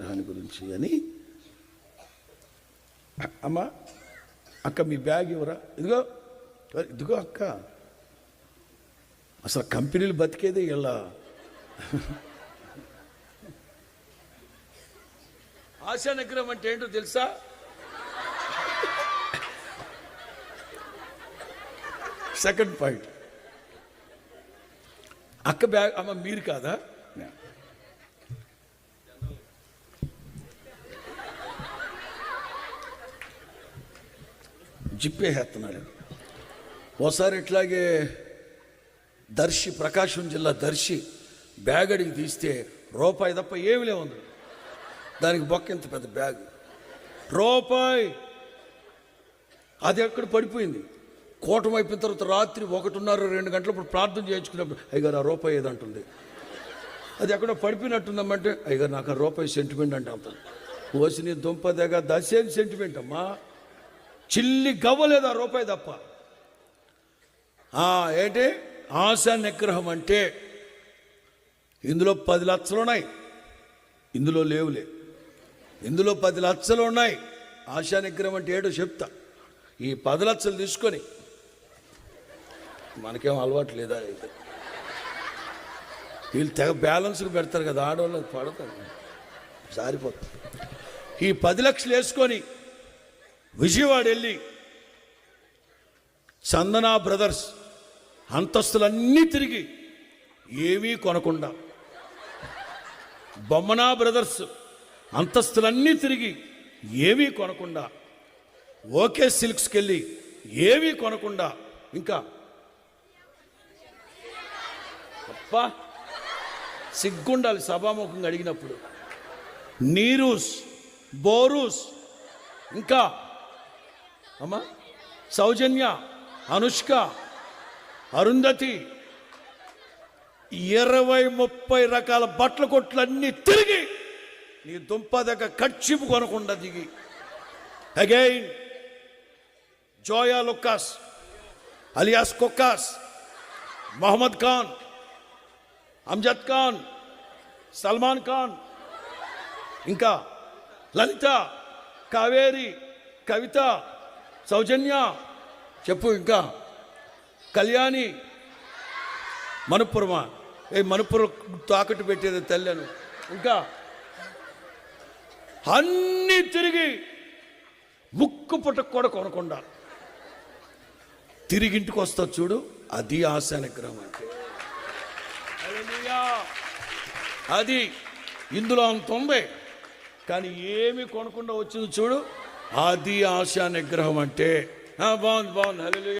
దాని గురించి అని. అమ్మా అక్క మీ బ్యాగ్ ఇవ్వరా? ఇదిగో ఇదిగో అక్క. అసలు కంపెనీలు బతికేదే ఇలా. ఆశా నగరం అంటే ఏంటో తెలుసా? Second point. అక్క బ్యాగ్ అమ్మ మీరు కాదా? జిప్పేసేస్తున్నాడు ఓసారి ఇట్లాగే దర్శి ప్రకాశం జిల్లా దర్శి బ్యాగ్ అడిగి తీస్తే రూపాయి తప్ప ఏమి లేవు దానికి బొక్క ఇంత పెద్ద బ్యాగ్. రూపాయి! అది ఎక్కడ పడిపోయింది? కూటమి అయిపోయిన తర్వాత రాత్రి ఒకటిన్నర రెండు గంటలప్పుడు ప్రార్థన చేయించుకున్నప్పుడు అయ్యగారు ఆ రూపాయి ఏదంటుంది? అది ఎక్కడో పడిపోయినట్టుందమ్మంటే అయ్యగారు నాకు ఆ రూపాయి సెంటిమెంట్ అంటే అంత ఓసిని దుంప దగ్గర దశేం సెంటిమెంట్ అమ్మా. చిల్లి గవ్వలేదు ఆ రూపాయి తప్ప? ఏంటి? ఆశ నిగ్రహం అంటే ఇందులో పది లక్షలు ఉన్నాయి ఇందులో లేవులే. ఇందులో పది లక్షలు ఉన్నాయి ఆశా నిగ్రహం అంటే ఏటో చెప్తా. ఈ పది లక్షలు తీసుకొని మనకేం అలవాటు లేదా అయితే? వీళ్ళు తెగ బ్యాలెన్స్కి పెడతారు కదా ఆడవాళ్ళకి పడతారు. సారిపోతారు ఈ పది లక్షలు వేసుకొని విజయవాడ వెళ్ళి చందనా బ్రదర్స్ అంతస్తులన్నీ తిరిగి ఏమీ కొనకుండా బొమ్మనా బ్రదర్స్ అంతస్తులన్నీ తిరిగి ఏమీ కొనకుండా ఓకే సిల్క్స్కి వెళ్ళి ఏమీ కొనకుండా ఇంకా అప్పా సిగ్గుండాలి సభాముఖంగా అడిగినప్పుడు. నీరూస్ బోరూస్ ఇంకా అమ్మా సౌజన్య అనుష్క అరుంధతి ఇరవై ముప్పై రకాల బట్టల కొట్లన్నీ తిరిగి నీ దుంప దగ్గర కచ్చిపు కొనకుండా దిగి. అగైన్ జోయా లుక్కాస్ అలియాస్ కొక్కాస్ మహమ్మద్ ఖాన్ అమ్జద్ ఖాన్ సల్మాన్ ఖాన్ ఇంకా లలిత కావేరి కవిత సౌజన్య చెప్పు ఇంకా. కళ్యాణి మనుపురమా? ఏ మనుపురం తాకట్టు పెట్టేది తెల్లను. ఇంకా. అన్నీ తిరిగి ముక్కు పుట్టకు కూడా కొనకుండా. తిరిగి ఇంటికి వస్తా చూడు అది ఆశా నిగ్రహం అంటే. అది ఇందులో అంత ఉంది కానీ ఏమి కొనకుండా వచ్చింది చూడు ఆది ఆశా నిగ్రహం అంటే ఆ, బాగుంది బాగుంది హలో